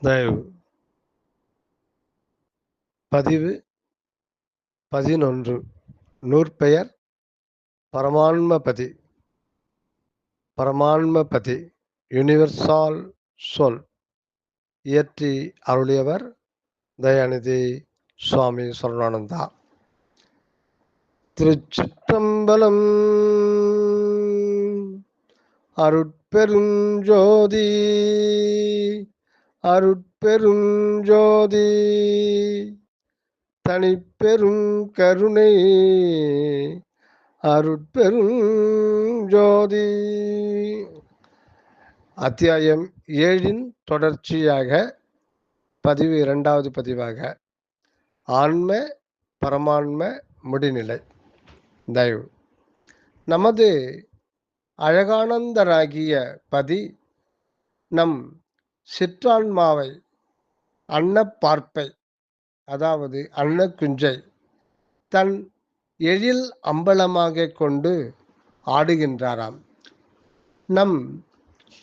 தயவு. பதிவு பதினொன்று. நூற்பெயர் பரமான்மபதி. பரமான்மபதி யுனிவர்சால் சொல். இயற்றி அருளியவர் தயாநிதி சுவாமி சரணானந்தா. திருச்சிற்றம்பலம் அருட்பெருஞ்சோதி அருட்பெருஞ்சோதி தனிப்பெரும் கருணை அருட்பெருஞ்சோதி. அத்தியாயம் ஏழின் தொடர்ச்சியாக பதிவு இரண்டாவது பதிவாக ஆன்ம பரமான்ம முடிநிலை. தயவு. நமது அழகானந்தராகிய பதி நம் சிற்றான்மாவை அன்னப்பார்ப்பை அதாவது அன்னக்குஞ்சை தன் எழில் அம்பலமாக கொண்டு ஆடுகின்றாராம். நம்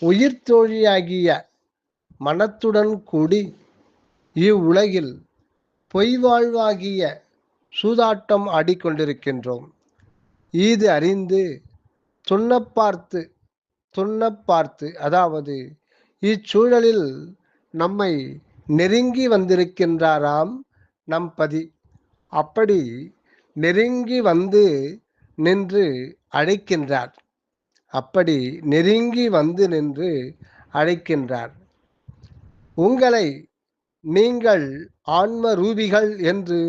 உயிர் தோழியாகிய மனத்துடன் கூடி இவ்வுலகில் பொய் வாழ்வாகிய சூதாட்டம் ஆடிக்கொண்டிருக்கின்றோம். ஈது அறிந்து துண்ண பார்த்து துண்ண பார்த்து அதாவது இச்சூழலில் நம்மை நெருங்கி வந்திருக்கின்றாராம் நம் பதி. அப்படி நெருங்கி வந்து நின்று அழைக்கின்றார். அப்படி நெருங்கி வந்து நின்று அழைக்கின்றார். உங்களை நீங்கள் ஆன்ம ரூபிகள் என்று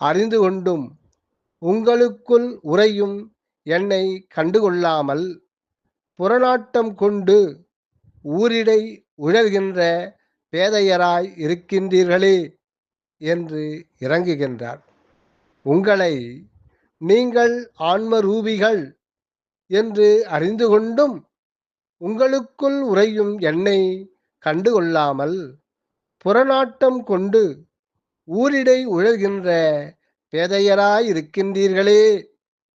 அறிந்து கொண்டும் உங்களுக்குள் உறையும் என்னை கண்டுகொள்ளாமல் புறநாட்டம் கொண்டு ஊரிடை உழல்கின்ற பேதையராய் இருக்கின்றீர்களே என்று இறங்குகின்றார். உங்களை நீங்கள் ஆன்மரூபிகள் என்று அறிந்து கொண்டும் உங்களுக்குள் உறையும் என்னை கண்டுகொள்ளாமல் புறநாட்டம் கொண்டு ஊரிடை உழல்கின்ற பேதையராய் இருக்கின்றீர்களே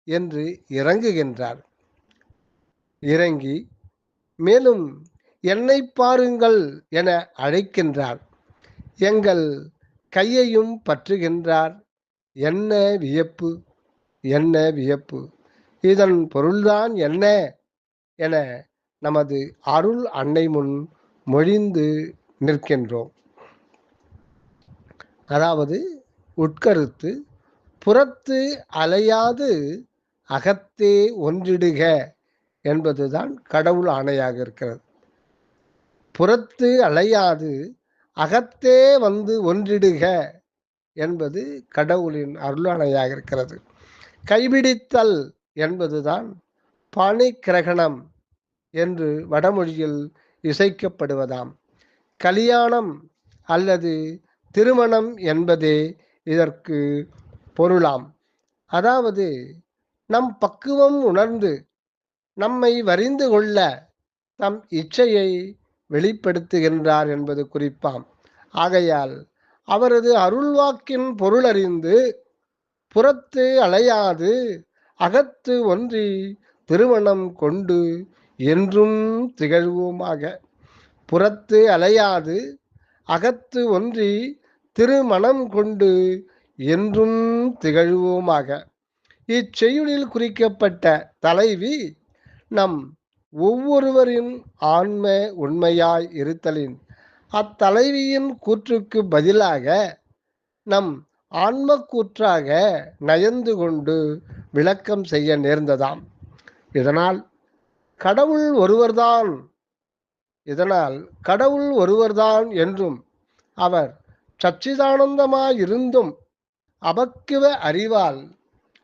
என்று இறங்குகின்றார். இறங்கி மேலும் என்னை பாருங்கள் என அழைக்கின்றார் எங்கள் கையையும் பற்றுகின்றார். என்ன வியப்பு? என்ன வியப்பு? இதன் பொருள்தான் என்ன? என நமது அருள் அன்னை முன் மொழிந்து நிற்கின்றோம். அதாவது உட்கருத்து புறத்து அலையாது அகத்தே ஒன்றிடுக என்பதுதான் கடவுள் ஆணையாக இருக்கிறது. புறத்து அலையாது அகத்தே வந்து ஒன்றிடுக என்பது கடவுளின் அருளாணையாக இருக்கிறது. கைபிடித்தல் என்பதுதான் பாணி கிரகணம் என்று வடமொழியில் இசைக்கப்படுவதாம். கல்யாணம் அல்லது திருமணம் என்பதே இதற்கு பொருளாம். அதாவது நம் பக்குவம் உணர்ந்து நம்மை வரிந்து கொள்ள தம் இச்சையை வெளிப்படுத்துகின்றார் என்பது குறிப்பாம். ஆகையால் அவரது அருள்வாக்கின் பொருளறிந்து புறத்து அலையாது அகத்து ஒன்றி திருமணம் கொண்டு என்றும் திகழ்வோமாக. புறத்து அலையாது அகத்து ஒன்றி திருமணம் கொண்டு என்றும் திகழ்வோமாக. இச்செய்யுளில் குறிக்கப்பட்ட தலைவி நம் ஒவ்வொருவரின் ஆன்ம உண்மையாய் இருத்தலின் அத்தலைவியின் கூற்றுக்கு பதிலாக நம் ஆன்ம கூற்றாக நயந்து கொண்டு விளக்கம் செய்ய நேர்ந்ததாம். இதனால் கடவுள் ஒருவர்தான் இதனால் கடவுள் ஒருவர்தான் என்றும் அவர் சச்சிதானந்தமாயிருந்தும் அபக்குவ அறிவால்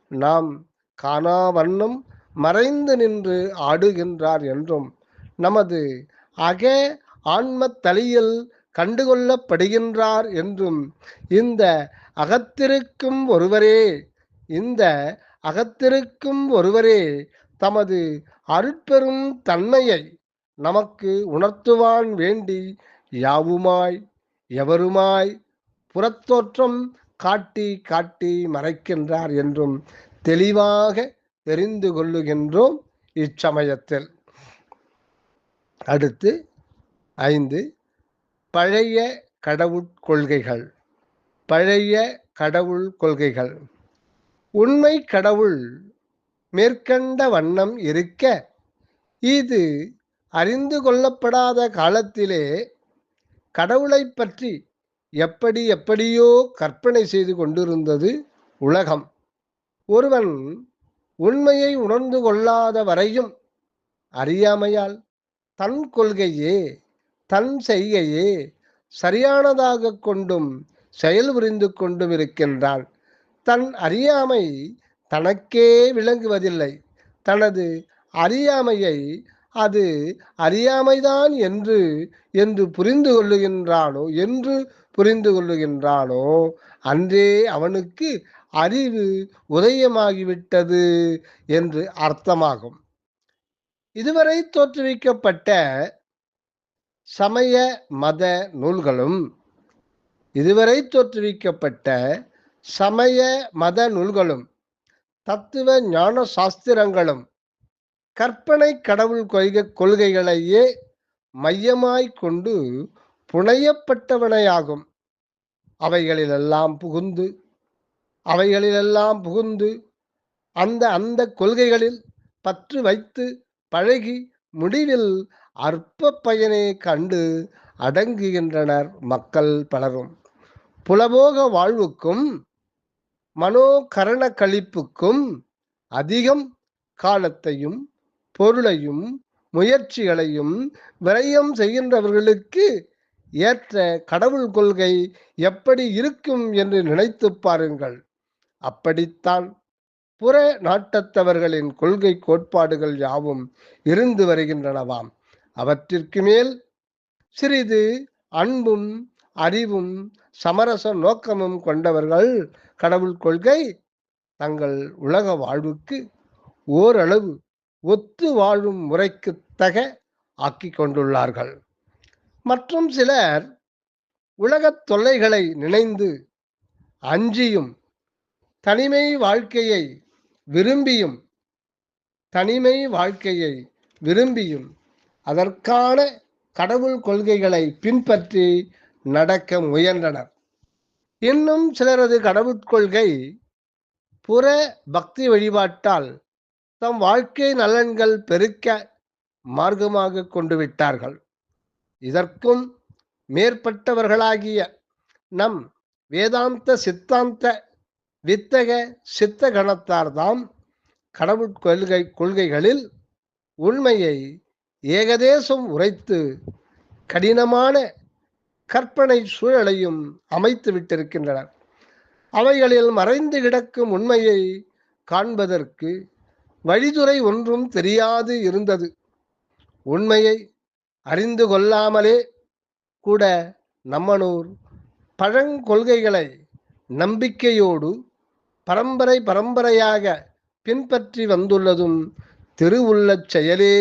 நாம் காணா வண்ணம் மறைந்து நின்று ஆடுகின்றார் என்றும் நமது அக ஆன்ம தலையில் கண்டுகொள்ளப்படுகின்றார் என்றும் இந்த அகத்திருக்கும் ஒருவரே இந்த அகத்திருக்கும் ஒருவரே தமது அருட்பெரும் தன்மையை நமக்கு உணர்த்துவான் வேண்டி யாவுமாய் எவருமாய் புறத்தோற்றம் காட்டி காட்டி மறைக்கின்றார் என்றும் தெளிவாக தெரிந்து கொள்ளுகின்றோம் இச்சமயத்தில். அடுத்து ஐந்து பழைய கடவுட்கொள்கைகள் பழைய கடவுள் கொள்கைகள். உண்மை கடவுள் மேற்கண்ட வண்ணம் இருக்க இது அறிந்து கொள்ளப்படாத காலத்திலே கடவுளைப் பற்றி எப்படி எப்படியோ கற்பனை செய்து கொண்டிருந்தது உலகம். ஒருவன் உண்மையை உணர்ந்து கொள்ளாத வரையும் அறியாமையால் தன் கொள்கையே தன் செய்கையே சரியானதாக கொண்டும் செயல் புரிந்து கொண்டும் இருக்கின்றான் தன் அறியாமை தனக்கே விளங்குவதில்லை. தனது அறியாமையை அது அறியாமைதான் என்று என்று புரிந்து கொள்ளுகின்றானோ என்று புரிந்து கொள்ளுகின்றானோ அன்றே அவனுக்கு அறிவு உதயமாகிவிட்டது என்று அர்த்தமாகும். இதுவரை தோற்றுவிக்கப்பட்ட சமய மத நூல்களும் இதுவரை தோற்றுவிக்கப்பட்ட சமய மத நூல்களும் தத்துவ ஞான சாஸ்திரங்களும் கற்பனை கடவுள் கொள்கை கொள்கைகளையே மையமாய் கொண்டு புனையப்பட்டவனையாகும். அவைகளிலெல்லாம் புகுந்து அவைகளிலெல்லாம் புகுந்து அந்த அந்த கொள்கைகளில் பற்று வைத்து பழகி முடிவில் அற்ப பயனை கண்டு அடங்குகின்றனர் மக்கள் பலரும். புலபோக வாழ்வுக்கும் மனோகரண கழிப்புக்கும் அதிகம் காலத்தையும் பொருளையும் முயற்சிகளையும் விரயம் செய்கின்றவர்களுக்கு ஏற்ற கடவுள் கொள்கை எப்படி இருக்கும் என்று நினைத்து பாருங்கள். அப்படித்தான் புற நாட்டத்தவர்களின் கொள்கை கோட்பாடுகள் யாவும் இருந்து வருகின்றனவாம். அவற்றிற்கு மேல் சிறிது அன்பும் அறிவும் சமரச நோக்கமும் கொண்டவர்கள் கடவுள் கொள்கை தங்கள் உலக வாழ்வுக்கு ஓரளவு ஒத்து வாழும் முறைக்கு தக ஆக்கி கொண்டுள்ளார்கள். மற்றும் சிலர் உலகத் தொல்லைகளை நினைந்து அஞ்சியும் தனிமை வாழ்க்கையை விரும்பியும் தனிமை வாழ்க்கையை விரும்பியும் அதற்கான கடவுள் கொள்கைகளை பின்பற்றி நடக்க முயன்றனர். இன்னும் சிலரது கடவுள் கொள்கை புற பக்தி வழிபாட்டால் தம் வாழ்க்கை நலன்கள் பெருக்க மார்க்கமாக கொண்டு விட்டார்கள். இதற்கும் மேற்பட்டவர்களாகிய நம் வேதாந்த சித்தாந்த வித்தக சித்த கணத்தார்தாம் கடவுள் கொள்கை கொள்கைகளில் உண்மையை ஏகதேசம் உரைத்து கடினமான கற்பனை சூழலையும் அமைத்து விட்டிருக்கின்றனர். அவைகளில் மறைந்து கிடக்கும் உண்மையை காண்பதற்கு வழிதுறை ஒன்றும் தெரியாது இருந்தது. உண்மையை அறிந்து கொள்ளாமலே கூட நம்மனூர் பழங்கொள்கைகளை நம்பிக்கையோடு பரம்பரை பரம்பரையாக பின்பற்றி வந்துள்ளதும் திருவுள்ளச் செயலே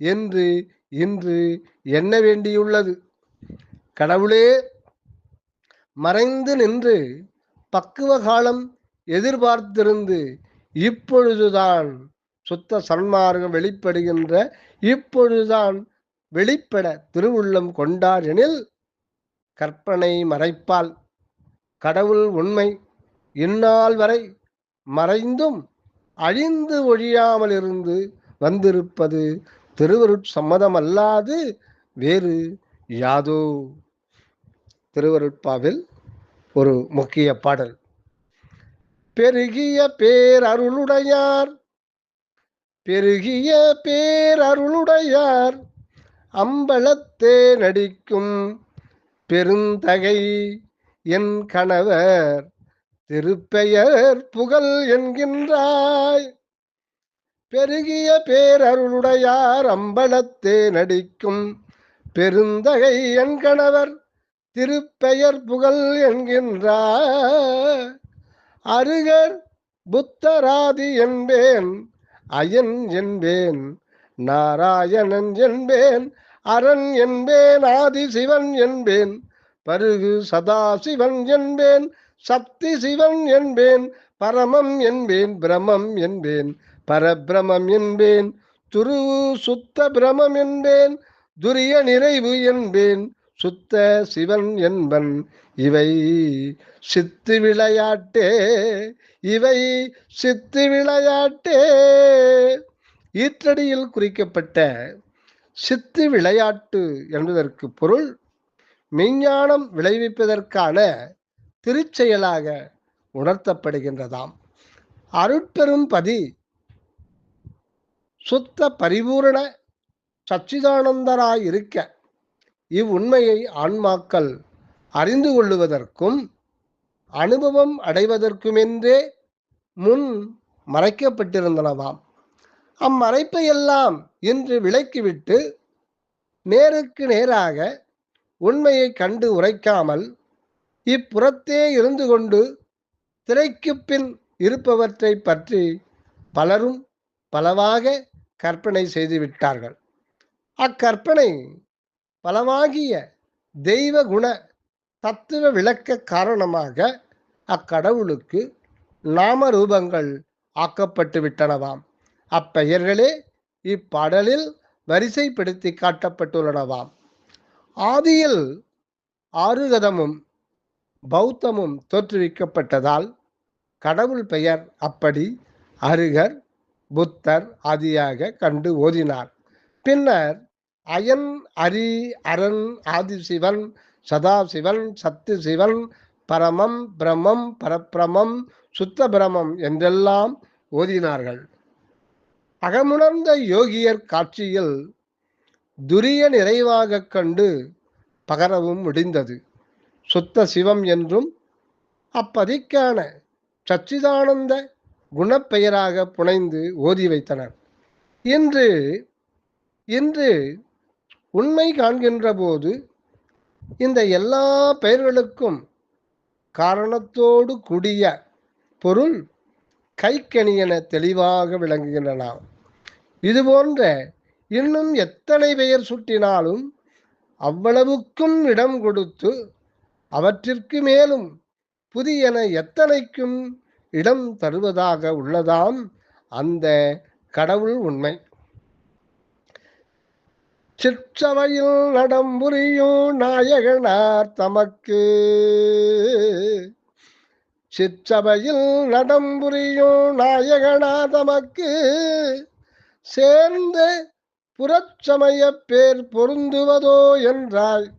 என்று இன்று எண்ண வேண்டியுள்ளது. கடவுளே மறைந்து நின்று பக்குவ காலம் எதிர்பார்த்திருந்து இப்பொழுதுதான் சுத்த சன்மார்க்கம் வெளிப்படுகின்ற இப்பொழுதுதான் வெளிப்பட திருவுள்ளம் கொண்டார் எனில் கற்பனை மறைப்பால் கடவுள் உண்மை. இந்நாள் வரை மறைந்தும் அழிந்து ஒழியாமல் இருந்து வந்திருப்பது திருவருட் சம்மதமல்லாது வேறு யாதோ. திருவருட்பாவில் ஒரு முக்கிய பாடல். பெருகிய பேரருளுடையார் பெருகிய பேரருளுடையார் அம்பலத்தே நடிக்கும் பெருந்தகை என் கணவர். திருப்பெயர் புகழ் என்கின்றாய். பெருகிய பேரருளுடையார் அம்பலத்தே நடிக்கும் பெருந்தகை என் கணவர் திருப்பெயர் புகழ் என்கின்றார். அருகர் புத்தராதி என்பேன் அயன் என்பேன் நாராயணன் என்பேன் அரண் என்பேன் ஆதி சிவன் என்பேன் பருகு சதாசிவன் என்பேன் சக்தி சிவன் என்பேன் பரமம் என்பேன் பிரமம் என்பேன் பரபிரமம் என்பேன் துரு சுத்த பிரமம் என்பேன் துரிய நிறைவு என்பேன் சுத்த சிவன் என்பன். இவை சித்து விளையாட்டே இவை சித்து விளையாட்டே. ஈற்றடியில் குறிக்கப்பட்ட சித்து விளையாட்டு என்பதற்கு பொருள் மெய்ஞானம் விளைவிப்பதற்கான திருச்செயலாக உணர்த்தப்படுகின்றதாம். அருட்பெரும் பதி சுத்த பரிபூரண சச்சிதானந்தராயிருக்க இவ்வுண்மையை ஆன்மாக்கள் அறிந்து கொள்ளுவதற்கும் அனுபவம் அடைவதற்குமென்றே முன் மறைக்கப்பட்டிருந்தனவாம். அம்மறைப்பையெல்லாம் இன்று விலக்கிவிட்டு நேருக்கு நேராக உண்மையை கண்டு உரைக்காமல் இப்புறத்தே இருந்து கொண்டு திரைக்கு பின் இருப்பவற்றை பற்றி பலரும் பலவாக கற்பனை செய்துவிட்டார்கள் அக்கற்பனை பலவாகிய தெய்வ குண தத்துவ விளக்க காரணமாக அக்கடவுளுக்கு நாம ரூபங்கள் ஆக்கப்பட்டு விட்டனவாம். அப்பெயர்களே இப்பாடலில் வரிசைப்படுத்தி காட்டப்பட்டுள்ளனவாம். ஆதியில் ஆறுகதமும் பௌத்தமும் தோற்றுவிக்கப்பட்டதால் கடவுள் பெயர் அப்படி அருகர் புத்தர் ஆதியாக கண்டு ஓதினார். பின்னர் அயன் அரி அரண் ஆதிசிவன் சதாசிவன் சத்து சிவன் பரமம் பிரமம் பரப்பிரமம் சுத்த பிரமம் என்றெல்லாம் ஓதினார்கள். அகமுணர்ந்த யோகியர் காட்சியில் துரிய நிறைவாக கண்டு பகரவும் முடிந்தது. சுத்த சிவம் என்றும் அப்பதிக்கான சச்சிதானந்த குணப்பெயராக புனைந்து ஓதி வைத்தனர். இன்று இன்று உண்மை காண்கின்ற போது இந்த எல்லா பெயர்களுக்கும் காரணத்தோடு கூடிய பொருள் கைக்கணியென தெளிவாக விளங்குகின்றன. இதுபோன்ற இன்னும் எத்தனை பெயர் சுட்டினாலும் அவ்வளவுக்கும் இடம் கொடுத்து அவற்றிற்கு மேலும் புதியன எத்தனைக்கும் இடம் தருவதாக உள்ளதாம் அந்த கடவுள் உண்மை. சிற்றவையில் நடம்புரியும் நாயகனார் தமக்கு. சிற்றவையில் நடம்புரியும் நாயகனா தமக்கு. சேர்ந்த புறச்சமய பேர் பொருந்துவதோ என்றாய்.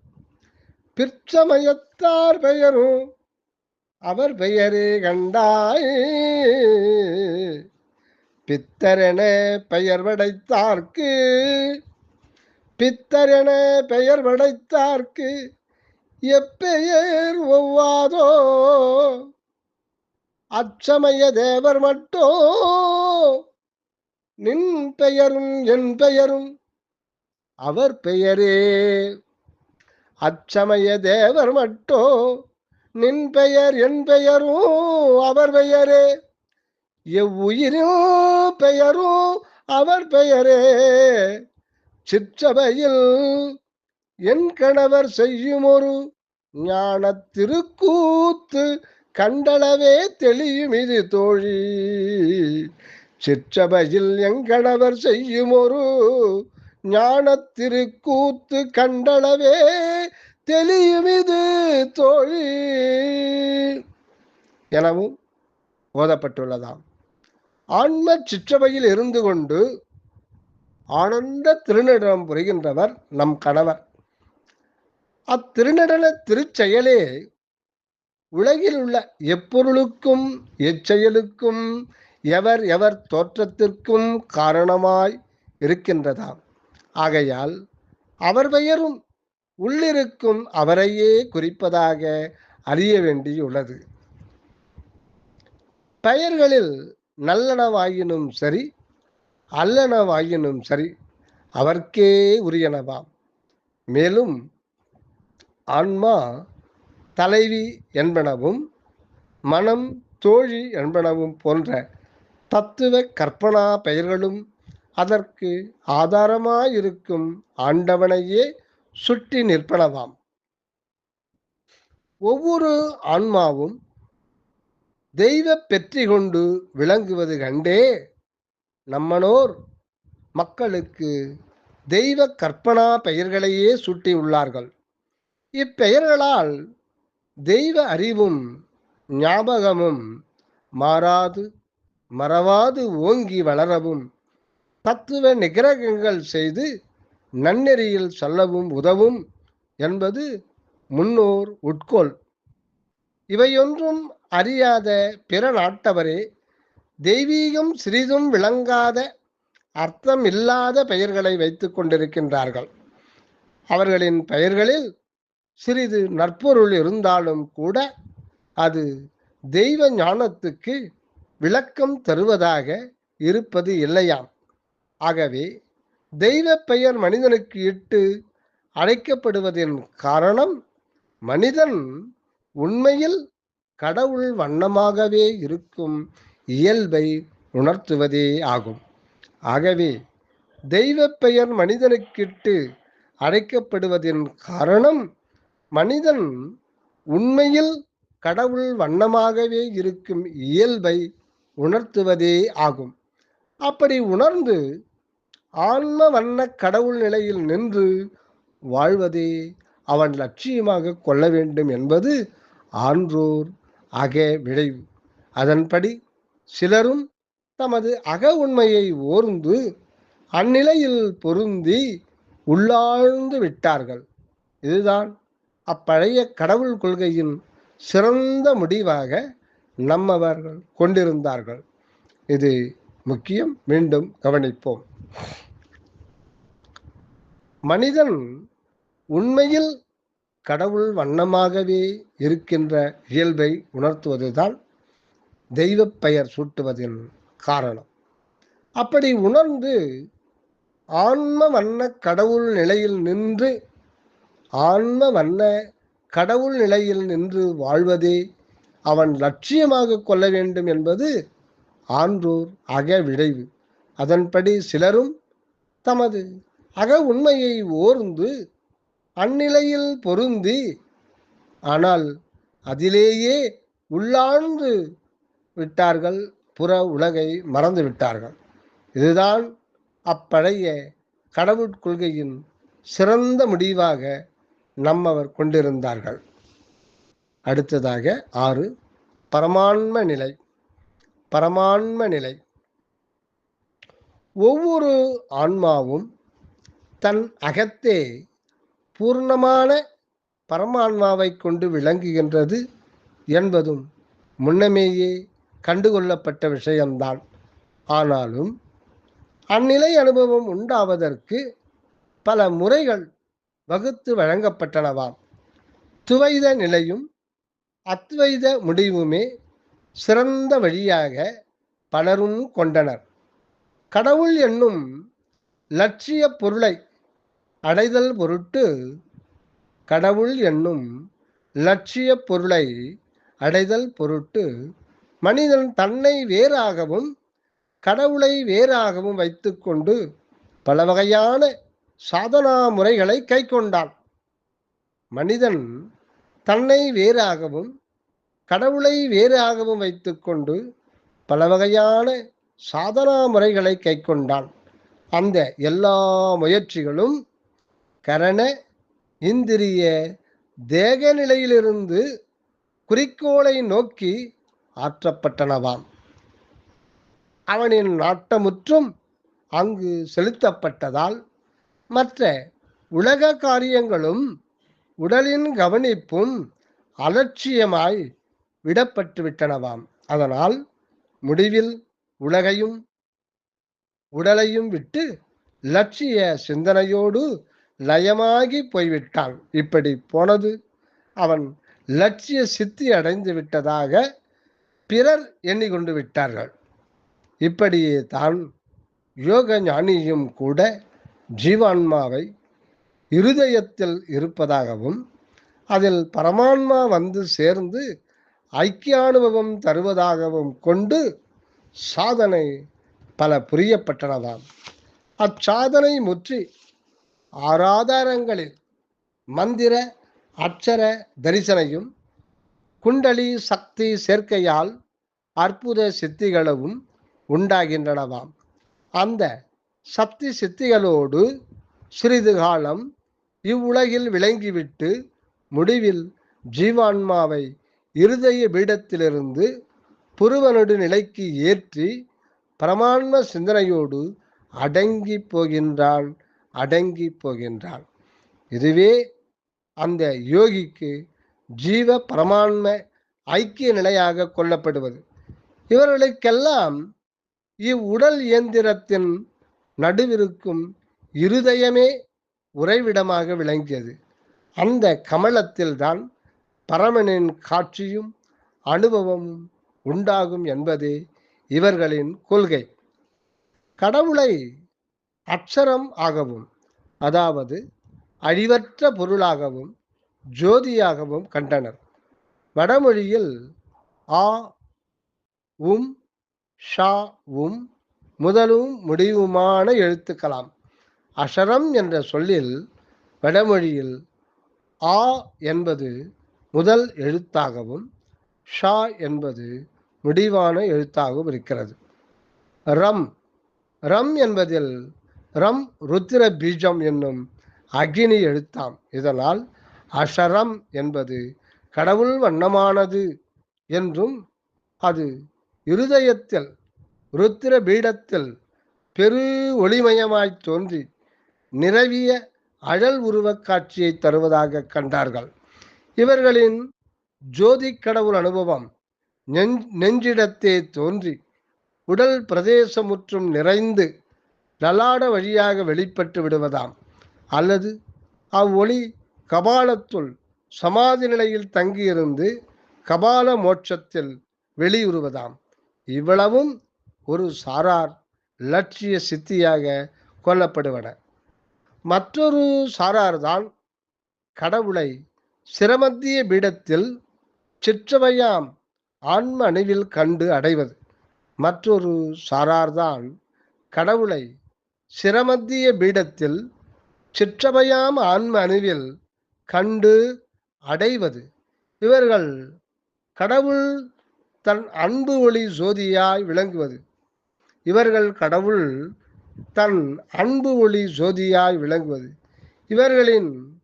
பிற்சமயத்தார் பெயரும் அவர் பெயரே கண்டாய். பித்தரென பெயர் படைத்தார்க்கு பித்தரென பெயர் படைத்தார்க்கு எப்பெயர் ஒவ்வாதோ? அச்சமய தேவர் மட்டோ நின் பெயரும் என் பெயரும் அவர் பெயரே அச்சமய தேவர் மட்டோ நின் பெயர் என் பெயரும் அவர் பெயரே. எவ்வுயிரும் பெயரும் அவர் பெயரே. சிற்றபையில் என் கணவர் செய்யும் ஒரு ஞான திருக்கூத்து கண்டளவே தெளியும் இது தோழி. சிற்றபையில் எங்கணவர் செய்யும் ஒரு ஞான திருக்கூத்து கண்டளவே தெளியும் இது தோழி. எனவும் ஓதப்பட்டுள்ளதாம். ஆன்ம சிற்றவையில் இருந்து கொண்டு ஆனந்த திருநடனம் புரிகின்றவர் நம் கணவர். அத்திருநடன திருச்செயலே உலகில் உள்ள எப்பொருளுக்கும் எச்செயலுக்கும் எவர் எவர் தோற்றத்திற்கும் காரணமாய் இருக்கின்றதாம். ஆகையால் அவர் பெயரும் உள்ளிருக்கும் அவரையே குறிப்பதாக அறிய வேண்டியுள்ளது. பெயர்களில் நல்லனவாயினும் சரி அல்லனவாயினும் சரி அவர்க்கே உரியனவாம். மேலும் ஆன்மா தலைவி என்பனவும் மனம் தோழி என்பனவும் போன்ற தத்துவ கற்பனா பெயர்களும் அதற்கு ஆதாரமாயிருக்கும் ஆண்டவனையே சுட்டி நிற்பனவாம். ஒவ்வொரு ஆன்மாவும் தெய்வ பெற்றி கொண்டு விளங்குவது கண்டே நம்மனோர் மக்களுக்கு தெய்வ கற்பனா பெயர்களையே சூட்டியுள்ளார்கள் இப்பெயர்களால் தெய்வ அறிவும் ஞாபகமும் மாறாது மறவாது ஓங்கி வளரவும் தத்துவ நிகரகங்கள் செய்து நன்னெறியில் சொல்லவும் உதவும் என்பது முன்னோர் உட்கோள். இவையொன்றும் அறியாத பிற நாட்டவரே தெய்வீகம் சிறிதும் விளங்காத அர்த்தம் இல்லாத பெயர்களை வைத்துக் கொண்டிருக்கின்றார்கள். அவர்களின் பெயர்களில் சிறிது நற்பொருள் இருந்தாலும் கூட அது தெய்வ ஞானத்துக்கு விளக்கம் தருவதாக இருப்பது இல்லையாம். ஆகவே தெய்வ பெயர் மனிதனுக்கு இட்டு அழைக்கப்படுவதின் காரணம் மனிதன் உண்மையில் கடவுள் வண்ணமாகவே இருக்கும் இயல்பை உணர்த்துவதே ஆகும். ஆகவே தெய்வ பெயர் மனிதனுக்கிட்டு அழைக்கப்படுவதின் காரணம் மனிதன் உண்மையில் கடவுள் வண்ணமாகவே இருக்கும் இயல்பை உணர்த்துவதே ஆகும். அப்படி உணர்ந்து ஆன்ம வண்ண கடவுள் நிலையில் நின்று வாழ்வதே அவன் லட்சியமாக கொள்ள வேண்டும் என்பது ஆன்றோர் அக விளைவு. அதன்படி சிலரும் தமது அக உண்மையை ஓர்ந்து அந்நிலையில் பொருந்தி உள்ளாழ்ந்து விட்டார்கள். இதுதான் அப்பழைய கடவுள் கொள்கையின் சிறந்த முடிவாக நம்மவர்கள் கொண்டிருந்தார்கள். இது முக்கியம். மீண்டும் கவனிப்போம். மனிதன் உண்மையில் கடவுள் வண்ணமாகவே இருக்கின்ற இயல்பை உணர்த்துவதுதான் தெய்வ பெயர் சூட்டுவதின் காரணம். அப்படி உணர்ந்து ஆன்ம வண்ண கடவுள் நிலையில் நின்று ஆன்ம வண்ண கடவுள் நிலையில் நின்று வாழ்வதே அவன் லட்சியமாக கொள்ள வேண்டும் என்பது ஆன்றோர் அக விளைவு அதன்படி சிலரும் தமது அக உண்மையை ஓர்ந்து அந்நிலையில் பொருந்தி ஆனால் அதிலேயே உள்ளாழ்ந்து விட்டார்கள் புற உலகை மறந்து விட்டார்கள். இதுதான் அப்பழைய கடவுட் கொள்கையின் சிறந்த முடிவாக நம்மவர் கொண்டிருந்தார்கள். அடுத்ததாக ஆறு பரமான்ம நிலை. பரமான்ம நிலை. ஒவ்வொரு ஆன்மாவும் தன் அகத்தே பூர்ணமான பரமான்மாவை கொண்டு விளங்குகின்றது என்பதும் முன்னமேயே கண்டுகொள்ளப்பட்ட விஷயம்தான். ஆனாலும் அந்நிலை அனுபவம் உண்டாவதற்கு பல முறைகள் வகுத்து வழங்கப்பட்டனவாம். துவைத நிலையும் அத்வைத முடிவுமே சிறந்த வழியாக பலரும் கொண்டனர். கடவுள் என்னும் லட்சிய பொருளை அடைதல் பொருட்டு கடவுள் என்னும் லட்சிய பொருளை அடைதல் பொருட்டு மனிதன் தன்னை வேறாகவும் கடவுளை வேறாகவும் வைத்துக்கொண்டு பல வகையான சாதனா முறைகளை கை கொண்டான் மனிதன் தன்னை வேறாகவும் கடவுளை வேறாகவும் வைத்துக்கொண்டு பல வகையான சாதனா முறைகளை கை கொண்டான் அந்த எல்லா முயற்சிகளும் கரண இந்திரிய தேக நிலையிலிருந்து குறிக்கோளை நோக்கி ஆற்றப்பட்டனவாம். அவனின் நாட்டமுற்றும் அங்கு செலுத்தப்பட்டதால் மற்ற உலக காரியங்களும் உடலின் கவனிப்பும் அலட்சியமாய் விடப்பட்டு விட்டனவாம் அதனால் முடிவில் உலகையும் உடலையும் விட்டு லட்சிய சிந்தனையோடு லயமாகி போய்விட்டான் இப்படி போனது அவன் லட்சிய சித்தி அடைந்து விட்டதாக பிறர் எண்ணிக்கொண்டு விட்டார்கள். இப்படியே தான் யோக ஞானியும் கூட ஜீவான்மாவை இருதயத்தில் இருப்பதாகவும் அதில் பரமான்மா வந்து சேர்ந்து ஐக்கியானுபவம் தருவதாகவும் கொண்டு சாதனை பல புரியப்பட்டனதாம். அச்சாதனை முற்றி ஆராதாரங்களில் மந்திர அட்சர தரிசனையும் குண்டலி சக்தி சேர்க்கையால் அற்புத சித்திகளும் உண்டாகின்றனவாம் அந்த சக்தி சித்திகளோடு சிறிது காலம் இவ்வுலகில் விளங்கிவிட்டு முடிவில் ஜீவான்மாவை இருதய பீடத்திலிருந்து புருவனடு நிலைக்கு ஏற்றி பரமான்ம சிந்தனையோடு அடங்கி போகின்றான் அடங்கி போகின்றான். இதுவே அந்த யோகிக்கு ஜீவ பரமான்ம ஐக்கிய நிலையாக கொள்ளப்படுவது. இவர்களுக்கெல்லாம் இவ்வுடல் இயந்திரத்தின் நடுவிருக்கும் இருதயமே உறைவிடமாக விளங்கியது. அந்த கமலத்தில்தான் பரமனின் காட்சியும் அனுபவமும் உண்டாகும் என்பதே இவர்களின் கொள்கை. கடவுளை அக்ஷரம் ஆகவும் அதாவது அழிவற்ற பொருளாகவும் ஜோதியாகவும் கண்டனர். வடமொழியில் ஆ உம் ஷா உம் முதலும் முடிவுமான எழுத்துக்களாம் அஷரம் என்ற சொல்லில் வடமொழியில் ஆ என்பது முதல் எழுத்தாகவும் ஷா என்பது முடிவான எழுத்தாகவும் இருக்கிறது. ரம் ரம் என்பதில் ரம் ருத்திர பீஜம் என்னும் அக்னி எழுத்தாம். இதனால் அஷரம் என்பது கடவுள் வண்ணமானது என்றும் அது இருதயத்தில் ருத்திர பீடத்தில் பெரு ஒளிமயமாய் தோன்றி நிறவிய அழல் உருவக் காட்சியை தருவதாக கண்டார்கள். இவர்களின் ஜோதி கடவுள் அனுபவம் நெஞ்சிடத்தே தோன்றி உடல் பிரதேசமுற்றும் நிறைந்து லலாட வழியாக வெளிப்பட்டு விடுவதாம். அல்லது அவ்வொளி கபாலத்துள் சமாதி நிலையில் தங்கியிருந்து கபால மோட்சத்தில் வெளியுறுவதாம். இவ்வளவும் ஒரு சாரார் லட்சிய சித்தியாக கொல்லப்படுவன மற்றொரு சாரார்தான் கடவுளை சிரமத்திய பீடத்தில் சிற்றவையாம் ஆன்ம அணுவில் கண்டு அடைவது. மற்றொரு சாரார்தான் கடவுளை சிரமத்திய பீடத்தில் சிற்றவையாம் ஆன்ம அணுவில் கண்டு அடைவது. இவர்கள் கடவுள் தன் அன்பு ஒளி ஜோதியாய் விளங்குவது. இவர்கள் கடவுள் தன் அன்பு ஒளி ஜோதியாய் விளங்குவது. இவர்களின்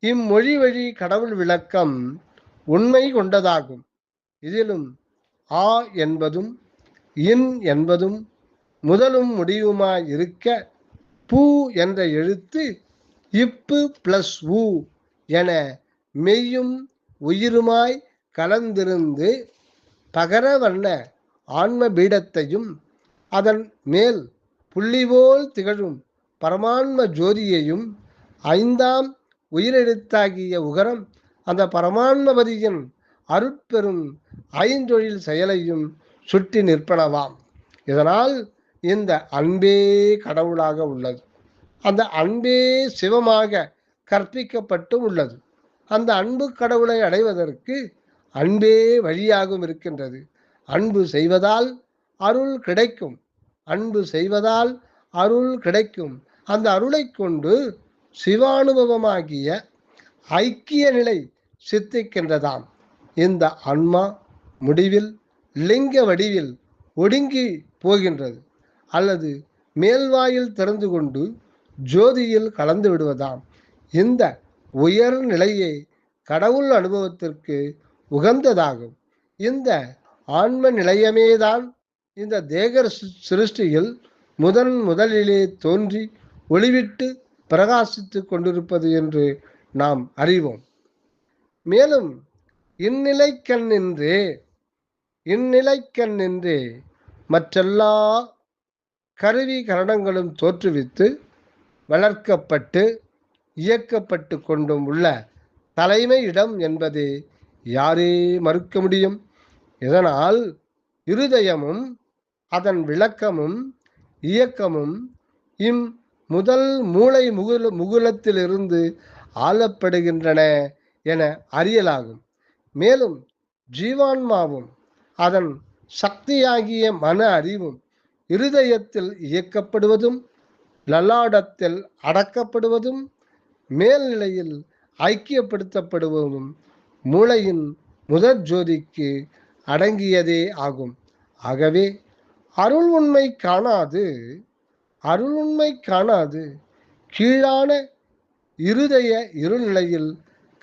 இம்மொழி வழி கடவுள் விளக்கம் உண்மை கொண்டதாகும். இதிலும் ஆ என்பதும் இன் என்பதும் முதலும் முடிவுமாய் இருக்க பூ என்ற எழுத்து இப்பு பிளஸ் ஊ என மெய்யும் உயிருமாய் கலந்திருந்து பகர வண்ண ஆன்ம பீடத்தையும் அதன் மேல் புள்ளிபோல் திகழும் பரமான்ம ஜோதியையும் ஐந்தாம் உயிரெழுத்தாகிய உகரம் அந்த பரமான்மபதியின் அருட்பெரும் ஐந்தொழில் செயலையும் சுற்றி நிற்பனவாம். இதனால் இந்த அன்பே கடவுளாக உள்ளது. அந்த அன்பே சிவமாக கற்பிக்கப்பட்டு உள்ளது. அந்த அன்பு கடவுளை அடைவதற்கு அன்பே வழியாகவும் இருக்கின்றது. அன்பு செய்வதால் அருள் கிடைக்கும். அன்பு செய்வதால் அருள் கிடைக்கும். அந்த அருளை கொண்டு சிவானுபவமாகிய ஐக்கிய நிலை சித்திக்கின்றதாம். இந்த ஆன்மா முடிவில் லிங்க வடிவில் ஒடுங்கி போகின்றது அல்லது மேல்வாயில் திறந்து கொண்டு ஜோதியில் கலந்து விடுவதாம். இந்த உயர் நிலையே கடவுள் அனுபவத்திற்கு உகந்ததாகும். இந்த ஆன்ம நிலையமேதான் இந்த தேகர் சிருஷ்டியில் முதன் முதலிலே தோன்றி ஒளிவிட்டு பிரகாசித்து கொண்டிருப்பது என்று நாம் அறிவோம். மேலும் இந்நிலைக்கண் நின்றே இந்நிலைக்கண் நின்று மற்றெல்லா கருவி கரணங்களும் தோற்றுவித்து வளர்க்கப்பட்டு இயக்கப்பட்டு கொண்டும் உள்ள தலைமை இடம் என்பதை யாரே மறுக்க முடியும்? இதனால் இருதயமும் அதன் விளக்கமும் இயக்கமும் இம் முதல் மூளை முகுல முகுலத்திலிருந்து ஆளப்படுகின்றன என அறியலாகும். மேலும் ஜீவான்மாவும் அதன் சக்தியாகிய மன அறிவும் இருதயத்தில் இயக்கப்படுவதும் லலாடத்தில் அடக்கப்படுவதும் மேல்நிலையில் ஐக்கியப்படுத்தப்படுவதும் மூளையின் முதற் ஜோதிக்கு அடங்கியதே ஆகும். ஆகவே அருள் உண்மை காணாது அருள் உண்மை காணாது கீழான இருதய இருநிலையில்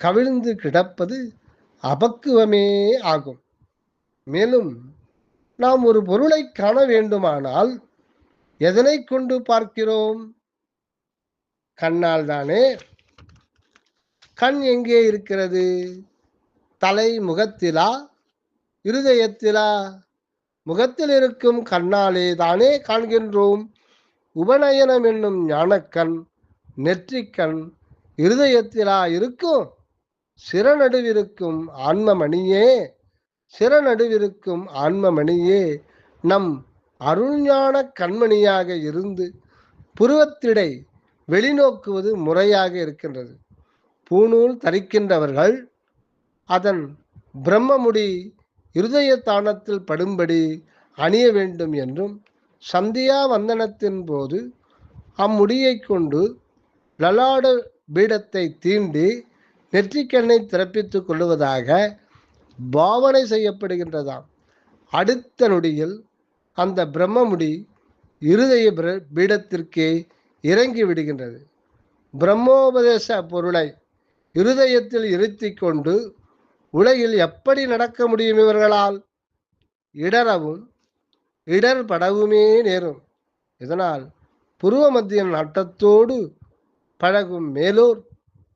கவிழ்ந்து கிடப்பது அபக்குவமே ஆகும். மேலும் நாம் ஒரு பொருளை காண வேண்டுமானால் எதனை கொண்டு பார்க்கிறோம்? கண்ணால் தானே கண் எங்கே இருக்கிறது? தலை முகத்திலா? இருதயத்திலா? முகத்தில் இருக்கும் கண்ணாலே தானே காண்கின்றோம். உபநயனம் என்னும் ஞானக்கண் நெற்றிக்கண் இருதயத்திலா இருக்கும்? சிறநடுவிருக்கும் ஆன்மமணியே சிறநடுவிருக்கும் ஆன்மமணியே நம் அருள்ஞான கண்மணியாக இருந்து புருவத்திடை வெளிநோக்குவது முறையாக இருக்கின்றது. பூநூல் தரிக்கின்றவர்கள் அதன் பிரம்மமுடி இருதய தானத்தில் படும்படி அணிய வேண்டும் என்றும் சந்தியா வந்தனத்தின் போது அம்முடியை கொண்டு லலாட பீடத்தை தீண்டி நெற்றிக்கண்ணை திறப்பித்துக் கொள்ளுவதாக பாவனை செய்யப்படுகின்றதாம். அடுத்த நொடியில் அந்த பிரம்மமுடி இருதய பிர- பீடத்திற்கே இறங்கி விடுகின்றது. பிரம்மோபதேச பொருளை இருதயத்தில் இருத்தி கொண்டு உலகில் எப்படி நடக்க முடியும் இவர்களால்? இடரவும் இடர்படவுமே நேரும். இதனால் புருவ மத்திய நட்டத்தோடு பழகும் மேலோர்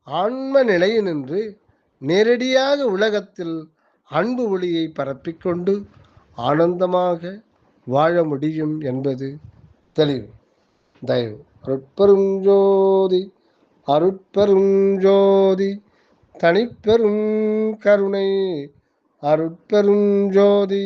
ஆன்ம நிலையினின்று நேரடியாக உலகத்தில் அன்பு ஒளியை பரப்பிக்கொண்டு ஆனந்தமாக வாழ முடியும் என்பது தெளிவு. தயவு. அருட்பெரும் ஜோதி அருட்பெரும் ஜோதி தனிப்பெரும் கருணை அருட்பெரும் ஜோதி